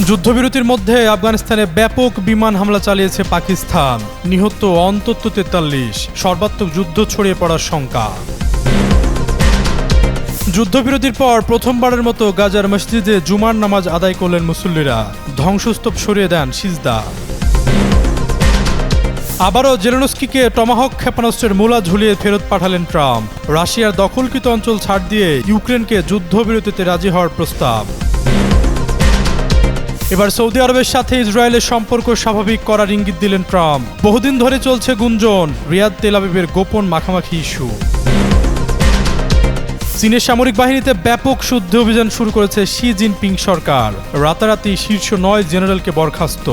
যুদ্ধবিরতির মধ্যে আফগানিস্তানে ব্যাপক বিমান হামলা চালিয়েছে পাকিস্তান। নিহত অন্তত তেতাল্লিশ। সর্বাত্মক যুদ্ধ ছড়িয়ে পড়ার শঙ্কা। যুদ্ধবিরতির পর প্রথমবারের মতো গাজার মসজিদে জুমার নামাজ আদায় করলেন মুসল্লিরা। ধ্বংসস্তূপ সরিয়ে দেন সিজদা। আবারও জেলেনস্কিকে টমাহক ক্ষেপণাস্ত্রের মূলা ঝুলিয়ে ফেরত পাঠালেন ট্রাম্প। রাশিয়ার দখলকৃত অঞ্চল ছাড় দিয়ে ইউক্রেনকে যুদ্ধবিরতিতে রাজি হওয়ার প্রস্তাব। এবার সৌদি আরবের সাথে ইসরায়েলের সম্পর্ক স্বাভাবিক করার ইঙ্গিত দিলেন ট্রাম্প। বহুদিন ধরে চলছে গুঞ্জন, রিয়াদ তেল আবিবের গোপন মাখামাখি ইস্যু। চীনের সামরিক বাহিনীতে ব্যাপক শুদ্ধ অভিযান শুরু করেছে শি জিনপিং সরকার। রাতারাতি শীর্ষ নয় জেনারেলকে বরখাস্ত।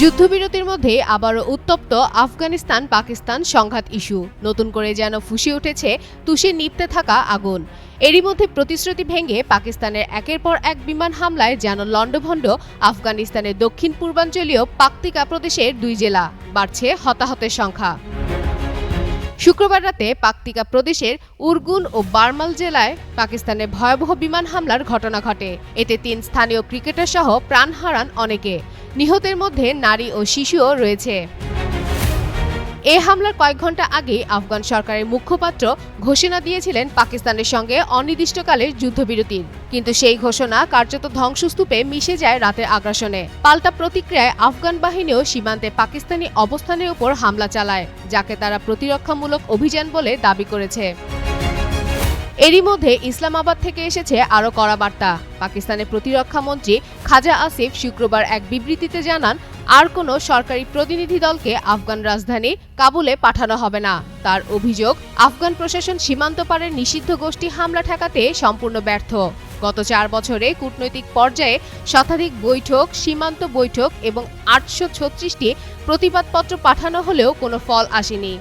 যুদ্ধবিরতির মধ্যে আবারও উত্তপ্ত আফগানিস্তান পাকিস্তান সংঘাত ইস্যু। নতুন করে যেন ফুসে উঠেছে তুষে নিপতে থাকা আগুন। এরই মধ্যে প্রতিশ্রুতি ভেঙে পাকিস্তানের একের পর এক বিমান হামলায় যেন লণ্ডভণ্ড, আফগানিস্তানের দক্ষিণ পূর্বাঞ্চলীয় পাকতিকা প্রদেশের দুই জেলা বাড়ছে হতাহতের সংখ্যা। শুক্রবার রাতে পাকতিকা প্রদেশের উরগুন ও বার্মাল জেলায় পাকিস্তানের ভয়াবহ বিমান হামলার ঘটনা ঘটে। এতে তিন স্থানীয় ক্রিকেটার সহ প্রাণ হারান অনেকে। নিহতের মধ্যে নারী ও শিশুও রয়েছে। এ হামলার কয়েক ঘণ্টা আগে আফগান সরকারের মুখপাত্র ঘোষণা দিয়েছিলেন পাকিস্তানের সঙ্গে অনির্দিষ্টকালের যুদ্ধবিরতির কিন্তু সেই ঘোষণা কার্যত ধ্বংসস্তূপে মিশে যায় রাতের আগ্রাসনে। পাল্টা প্রতিক্রিয়ায় আফগান বাহিনীও সীমান্তে পাকিস্তানি অবস্থানের উপর হামলা চালায়, যাকে তারা প্রতিরক্ষামূলক অভিযান বলে দাবি করেছে। এরই মধ্যে ইসলামাবাদ থেকে এসেছে আরও কড়া বার্তা। পাকিস্তানের প্রতিরক্ষা মন্ত্রী খাজা আসিফ শুক্রবার এক বিবৃতিতে জানান আর কোনো সরকারি প্রতিনিধি দলকে আফগান রাজধানী কাবুলে পাঠানো হবে না। তার অভিযোগ, আফগান প্রশাসন সীমান্ত পারের নিষিদ্ধ গোষ্ঠী হামলা ঠেকাতে সম্পূর্ণ ব্যর্থ। গত চার বছরে কূটনৈতিক পর্যায়ে শতাধিক বৈঠক, সীমান্ত বৈঠক এবং আটশো ছত্রিশটি প্রতিবাদপত্র পাঠানো হলেও কোনো ফল আসেনি।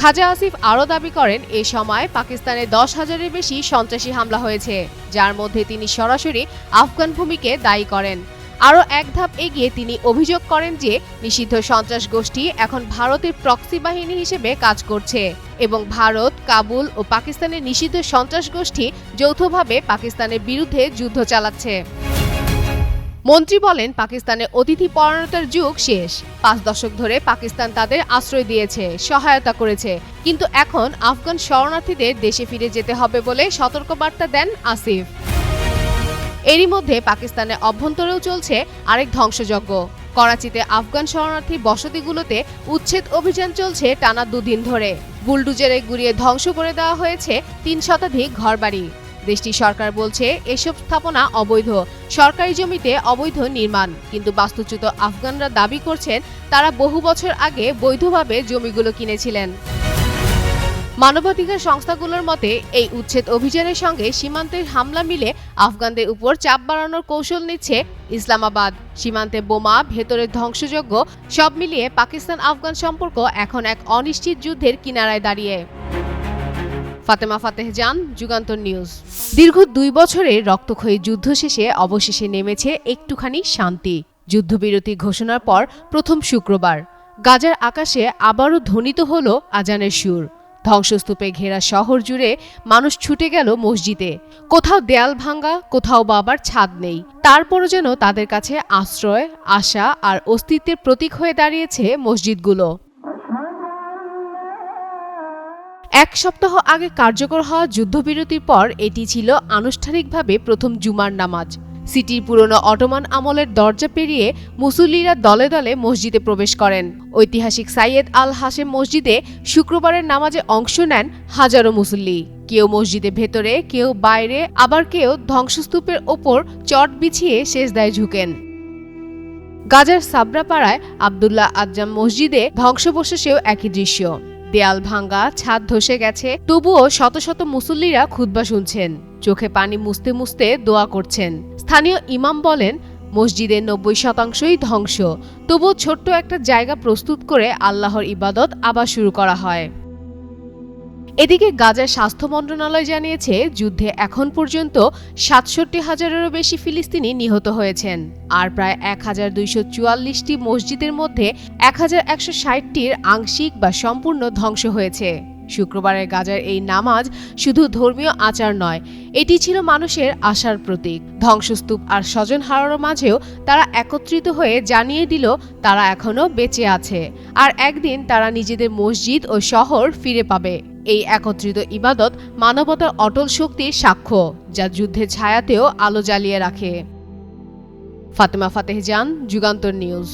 খাজা আসিফ আরও দাবি করেন, এ সময় পাকিস্তানে দশ হাজারের বেশি সন্ত্রাসী হামলা হয়েছে, যার মধ্যে তিনি সরাসরি আফগান ভূমিকে দায়ী করেন। আরও এক ধাপ এগিয়ে তিনি অভিযোগ করেন যে নিষিদ্ধ সন্ত্রাস গোষ্ঠী এখন ভারতের প্রক্সি বাহিনী হিসেবে কাজ করছে এবং ভারত, কাবুল ও পাকিস্তানের নিষিদ্ধ সন্ত্রাস গোষ্ঠী যৌথভাবে পাকিস্তানের বিরুদ্ধে যুদ্ধ চালাচ্ছে। মন্ত্রী বলেন, পাকিস্তানের অতিথি পরায়ণতার যুগ শেষ। পাঁচ দশক ধরে পাকিস্তান তাদের আশ্রয় দিয়েছে, সহায়তা করেছে। কিন্তু এখন আফগান শরণার্থীদের দেশে ফিরে যেতে হবে বলে সতর্কবার্তা দেন আসিফ। এরই মধ্যে পাকিস্তানের অভ্যন্তরেও চলছে আরেক ধ্বংসযজ্ঞ। করাচিতে আফগান শরণার্থী বসতিগুলোতে উচ্ছেদ অভিযান চলছে টানা দুদিন ধরে। বুলডুজারে গুড়িয়ে ধ্বংস করে দেওয়া হয়েছে তিন শতাধিক ঘরবাড়ি। দেশটির সরকার বলছে এসব স্থাপনা অবৈধ। সরকারি জমিতে অবৈধ নির্মাণ। কিন্তু বাস্তুচ্যুত আফগানরা দাবি করছেন, তারা বহু বছর আগে বৈধভাবে জমিগুলো কিনেছিলেন। মানবাধিকার সংস্থাগুলোর মতে, এই উচ্ছেদ অভিযানের সঙ্গে সীমান্তের হামলা মিলে আফগানদের উপর চাপ বাড়ানোর কৌশল নিচ্ছে ইসলামাবাদ। সীমান্তে বোমা ভেতরের ধ্বংসযজ্ঞ, সব মিলিয়ে পাকিস্তান আফগান সম্পর্ক এখন এক অনিশ্চিত যুদ্ধের কিনারায় দাঁড়িয়ে। ফাতেমা ফাতেহ জান যুগান্তর নিউজ। দীর্ঘ দুই বছরের রক্তক্ষয়ী যুদ্ধ শেষে অবশেষে নেমেছে একটুখানি শান্তি। যুদ্ধবিরতি ঘোষণার পর প্রথম শুক্রবার। গাজার আকাশে আবারও ধ্বনিত হল আজানের সুর। ধ্বংসস্তূপে ঘেরা শহর জুড়ে মানুষ ছুটে গেল মসজিদে। কোথাও দেয়াল ভাঙ্গা কোথাও বা আবার ছাদ নেই। তারপরও যেন তাদের কাছে আশ্রয়, আশা আর অস্তিত্বের প্রতীক হয়ে দাঁড়িয়েছে মসজিদগুলো। এক সপ্তাহ আগে কার্যকর হওয়া যুদ্ধবিরতির পর এটি ছিল আনুষ্ঠানিকভাবে প্রথম জুমার নামাজ। সিটির পুরনো অটোমান আমলের দরজা পেরিয়ে মুসল্লিরা দলে দলে মসজিদে প্রবেশ করেন। ঐতিহাসিক সাইয়েদ আল হাসেম মসজিদে শুক্রবারের নামাজে অংশ নেন হাজারো মুসল্লি। কেউ মসজিদে ভেতরে, কেউ বাইরে, আবার কেউ ধ্বংসস্তূপের ওপর চট বিছিয়ে শেষদায় ঝুঁকেন। গাজার সাবরাপাড়ায় আবদুল্লাহ আজ্জাম মসজিদে ধ্বংসবশেষেও একই দৃশ্য। দেয়াল ভাঙ্গা ছাদ ধসে গেছে, তবুও শত শত মুসল্লিরা খুতবা শুনছেন। চোখে পানি মুছতে মুছতে দোয়া করছেন। স্থানীয় ইমাম বলেন, মসজিদের নব্বই শতাংশই ধ্বংস। তবুও ছোট্ট একটা জায়গা প্রস্তুত করে আল্লাহর ইবাদত আবার শুরু করা হয়। এদিকে গাজার স্বাস্থ্য মন্ত্রণালয় জানিয়েছে, যুদ্ধে এখন পর্যন্ত সাতষট্টি হাজারেরও বেশি ফিলিস্তিনি নিহত হয়েছেন। আর প্রায় এক হাজার দুইশো চুয়াল্লিশটি মসজিদের মধ্যে এক হাজার একশো ষাটটির আংশিক বা সম্পূর্ণ ধ্বংস হয়েছে। শুক্রবারের গাজার এই নামাজ শুধু ধর্মীয় আচার নয়, এটি ছিল মানুষের আশার প্রতীক। ধ্বংসস্তূপ আর স্বজন হারানোর মাঝেও তারা একত্রিত হয়ে জানিয়ে দিল, তারা এখনও বেঁচে আছে আর একদিন তারা নিজেদের মসজিদ ও শহর ফিরে পাবে। এই একত্রিত ইবাদত মানবতার অটল শক্তির সাক্ষ্য, যা যুদ্ধের ছায়াতেও আলো জ্বালিয়ে রাখে। ফাতেমা ফাতেহজান যুগান্তর নিউজ।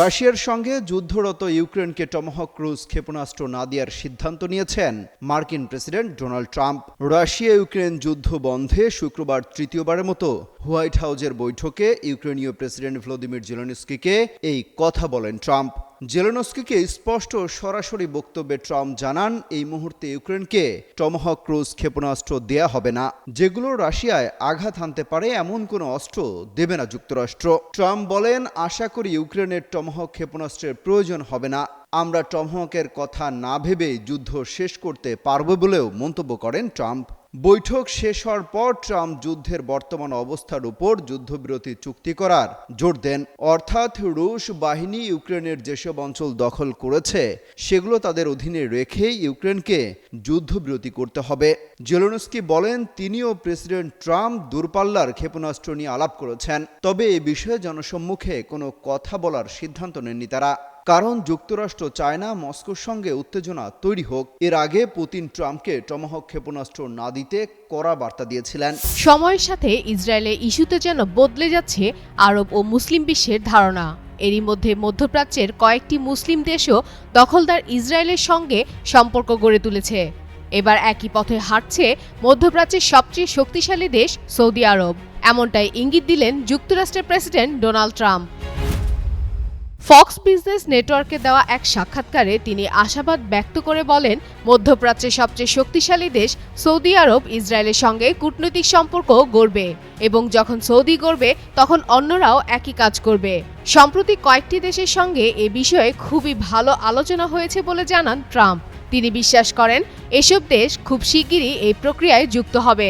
রাশিয়ার সঙ্গে যুদ্ধরত ইউক্রেনকে টমহক ক্রুজ ক্ষেপণাস্ত্র না দেওয়ার সিদ্ধান্ত নিয়েছেন মার্কিন president Donald Trump. Russia Ukraine যুদ্ধ বন্ধে শুক্রবার তৃতীয়বারের মতো হোয়াইট হাউজের বৈঠকে ইউক্রেনীয় প্রেসিডেন্ট ভ্লাদিমির জেলেনস্কিকে এই কথা বলেন ট্রাম্প। জেলেনস্কিকে স্পষ্ট সরাসরি বক্তব্যে ট্রাম্প জানান, এই মুহূর্তে ইউক্রেনকে টমহক ক্রুজ ক্ষেপণাস্ত্র দেয়া হবে না, যেগুলো রাশিয়ায় আঘাত হানতে পারে, এমন কোনো অস্ত্র দেবে না যুক্তরাষ্ট্র। ট্রাম্প বলেন, আশা করি ইউক্রেনের টমহক ক্ষেপণাস্ত্রের প্রয়োজন হবে না। আমরা টমহকের কথা না ভেবে যুদ্ধ শেষ করতে পারব বলেও মন্তব্য করেন ট্রাম্প। বৈঠক শেষ হওয়ার পর ট্রাম্প যুদ্ধের বর্তমান অবস্থার উপর যুদ্ধবিরতি চুক্তি করার জোর দেন। অর্থাৎ রুশ বাহিনী ইউক্রেনের যেসব অঞ্চল দখল করেছে, সেগুলো তাদের অধীনে রেখেই ইউক্রেনকে যুদ্ধবিরতি করতে হবে। জেলোনস্কি বলেন, তিনিও প্রেসিডেন্ট ট্রাম্প দূরপাল্লার ক্ষেপণাস্ত্র নিয়ে আলাপ করেছেন। তবে এ বিষয়ে জনসম্মুখে কোনো কথা বলার সিদ্ধান্ত নেননি তারা। কারণ যুক্তরাষ্ট্র চায় না মস্কোর সঙ্গে উত্তেজনা তৈরি হোক, এর আগে পুতিন ট্রাম্পকে টমহক ক্ষেপণাস্ত্র না দিতে কড়া বার্তা দিয়েছিলেন। সময়ের সাথে ইসরায়েলের ইস্যুতে যেন বদলে যাচ্ছে আরব ও মুসলিম বিশ্বের ধারণা। এরই মধ্যে মধ্যপ্রাচ্যের কয়েকটি মুসলিম দেশও দখলদার ইসরায়েলের সঙ্গে সম্পর্ক গড়ে তুলেছে। এবার একই পথে হাঁটছে মধ্যপ্রাচ্যের সবচেয়ে শক্তিশালী দেশ সৌদি আরব। এমনটাই ইঙ্গিত দিলেন যুক্তরাষ্ট্রের president Donald Trump. Fox Business নেটওয়ার্কে দেওয়া এক সাক্ষাৎকারে তিনি আশাবাদ ব্যক্ত করে বলেন, মধ্যপ্রাচ্যের সবচেয়ে শক্তিশালী দেশ সৌদি আরব ইসরায়েলের সঙ্গে কূটনৈতিক সম্পর্ক গড়বে এবং যখন সৌদি গড়বে, তখন অন্যরাও একই কাজ করবে। সম্প্রতি কয়েকটি দেশের সঙ্গে এ বিষয়ে খুবই ভালো আলোচনা হয়েছে বলে জানান ট্রাম্প। তিনি বিশ্বাস করেন, এসব দেশ খুব শিগগিরই এই প্রক্রিয়ায় যুক্ত হবে।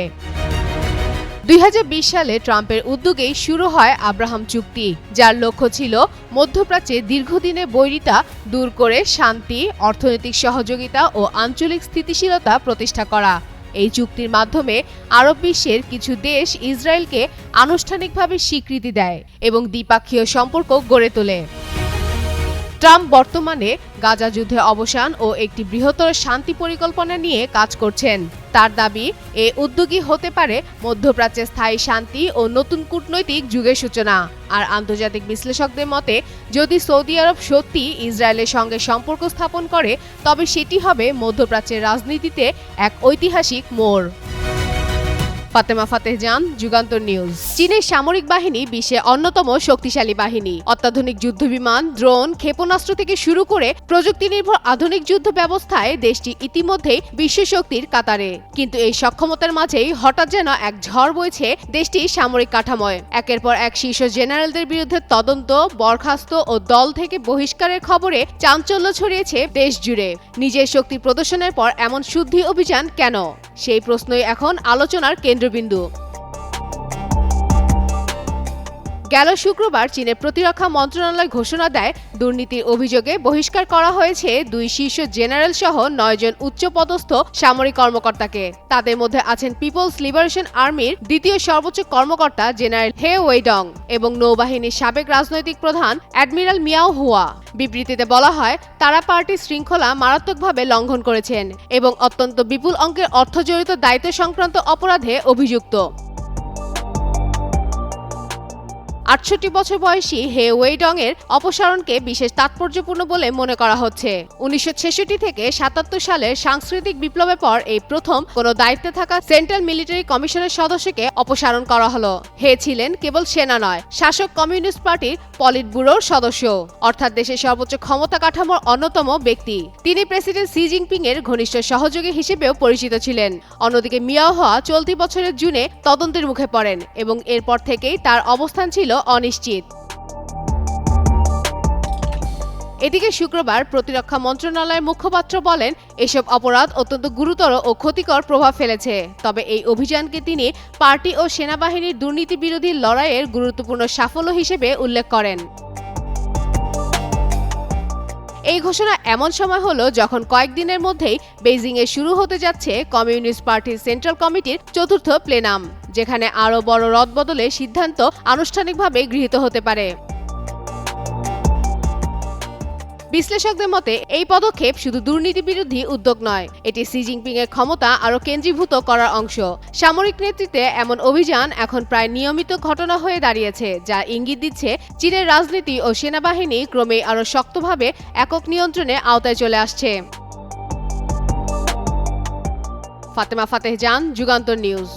দুই হাজার বিশ সালে ট্রাম্পের উদ্যোগেই শুরু হয় আব্রাহাম চুক্তি, যার লক্ষ্য ছিল মধ্যপ্রাচ্যে দীর্ঘদিনের বৈরিতা দূর করে শান্তি, অর্থনৈতিক সহযোগিতা ও আঞ্চলিক স্থিতিশীলতা প্রতিষ্ঠা করা। এই চুক্তির মাধ্যমে আরব বিশ্বের কিছু দেশ ইসরায়েলকে আনুষ্ঠানিকভাবে স্বীকৃতি দেয় এবং দ্বিপাক্ষীয় সম্পর্ক গড়ে তোলে। ট্রাম্প বর্তমানে গাজা যুদ্ধে অবসান ও একটি বৃহত্তর শান্তি পরিকল্পনা নিয়ে কাজ করছেন। তার দাবি, এ উদ্যোগী হতে পারে মধ্যপ্রাচ্যে স্থায়ী শান্তি ও নতুন কূটনৈতিক যুগের সূচনা। আর আন্তর্জাতিক বিশ্লেষকদের মতে, যদি সৌদি আরব সত্যি ইসরায়েলের সঙ্গে সম্পর্ক স্থাপন করে, তবে সেটি হবে মধ্যপ্রাচ্যের রাজনীতিতে এক ঐতিহাসিক মোড়। ফাতেমা ফাতেহজান যুগান্তর নিউজ। চীনের সামরিক বাহিনী বিশ্বে অন্যতম শক্তিশালী বাহিনী। অত্যাধুনিক যুদ্ধবিমান ড্রোন, ক্ষেপণাস্ত্র থেকে শুরু করে প্রযুক্তি নির্ভর আধুনিক যুদ্ধ ব্যবস্থায় দেশটি ইতিমধ্যেই বিশ্ব শক্তির কাতারে। কিন্তু এই সক্ষমতার মাঝেই হঠাৎ যেন এক ঝড় বইছে দেশটির সামরিক কাঠামোয়। একের পর এক শীর্ষ জেনারেলদের বিরুদ্ধে তদন্ত, বরখাস্ত ও দল থেকে বহিষ্কারের খবরে চাঞ্চল্য ছড়িয়েছে দেশ জুড়ে নিজের শক্তি প্রদর্শনের পর এমন শুদ্ধি অভিযান কেন? সেই প্রশ্নই এখন আলোচনার কেন্দ্রবিন্দু। গেল শুক্রবার চীনের প্রতিরক্ষা মন্ত্রণালয় ঘোষণা দেয়, দুর্নীতির অভিযোগে বহিষ্কার করা হয়েছে দুই শীর্ষ জেনারেল সহ নয়জন উচ্চপদস্থ সামরিক কর্মকর্তাকে। তাদের মধ্যে আছেন পিপলস লিবারেশন আর্মির দ্বিতীয় সর্বোচ্চ কর্মকর্তা জেনারেল হে ওয়েডং এবং নৌবাহিনীর সাবেক রাজনৈতিক প্রধান অ্যাডমিরাল মিয়াও হুয়া। বিবৃতিতে বলা হয়, তারা পার্টির শৃঙ্খলা মারাত্মকভাবে লঙ্ঘন করেছেন এবং অত্যন্ত বিপুল অঙ্কের অর্থজড়িত দায়িত্ব সংক্রান্ত অপরাধে অভিযুক্ত। আটষট্টি বছর বয়সী হে ওয়েডং এর অপসারণকে বিশেষ তাৎপর্যপূর্ণ বলে মনে করা হচ্ছে। উনিশশো ছেষট্টি থেকে সাতাত্তর সালের সাংস্কৃতিক বিপ্লবের পর এই প্রথম কোনো দায়িত্বে থাকা সেন্ট্রাল মিলিটারি কমিশনের সদস্যকে অপসারণ করা হলো। হে ছিলেন কেবল সেনা নয়, শাসক কমিউনিস্ট পার্টির পলিট ব্যুরোর সদস্য, অর্থাৎ দেশের সর্বোচ্চ ক্ষমতা কাঠামোর অন্যতম ব্যক্তি। তিনি প্রেসিডেন্ট সি জিনপিং এর ঘনিষ্ঠ সহযোগী হিসেবেও পরিচিত ছিলেন। অন্যদিকে মিয়াও হওয়া চলতি বছরের জুনে তদন্তের মুখে পড়েন এবং এরপর থেকেই তার অবস্থান ছিল অনিশ্চিত। এদিকে শুক্রবার প্রতিরক্ষা মন্ত্রণালয়ের মুখপাত্র বলেন, এসব অপরাধ অত্যন্ত গুরুতর ও ক্ষতিকর প্রভাব ফেলেছে। তবে এই অভিযানকে তিনি পার্টি ও সেনাবাহিনীর দুর্নীতি বিরোধী লড়াইয়ের গুরুত্বপূর্ণ সাফল্য হিসেবে উল্লেখ করেন। এই ঘোষণা এমন সময় হলো যখন কয়েকদিনের মধ্যেই বেইজিংয়ে শুরু হতে যাচ্ছে কমিউনিস্ট পার্টির সেন্ট্রাল কমিটির চতুর্থ প্লেনাম। যেখানে আরও বড় রদবদলের সিদ্ধান্ত আনুষ্ঠানিকভাবে গৃহীত হতে পারে। বিশ্লেষকদের মতে, এই পদক্ষেপ শুধু দুর্নীতি বিরোধী উদ্যোগ নয়, এটি সি জিনপিং এর ক্ষমতা আরও কেন্দ্রীভূত করার অংশ। সামরিক নেতৃত্বে এমন অভিযান এখন প্রায় নিয়মিত ঘটনা হয়ে দাঁড়িয়েছে, যা ইঙ্গিত দিচ্ছে চীনের রাজনীতি ও সেনাবাহিনী ক্রমেই আরও শক্তভাবে একক নিয়ন্ত্রণে আওতায় চলে আসছে। ফাতেমা ফাতেহ জান, যুগান্তর নিউজ।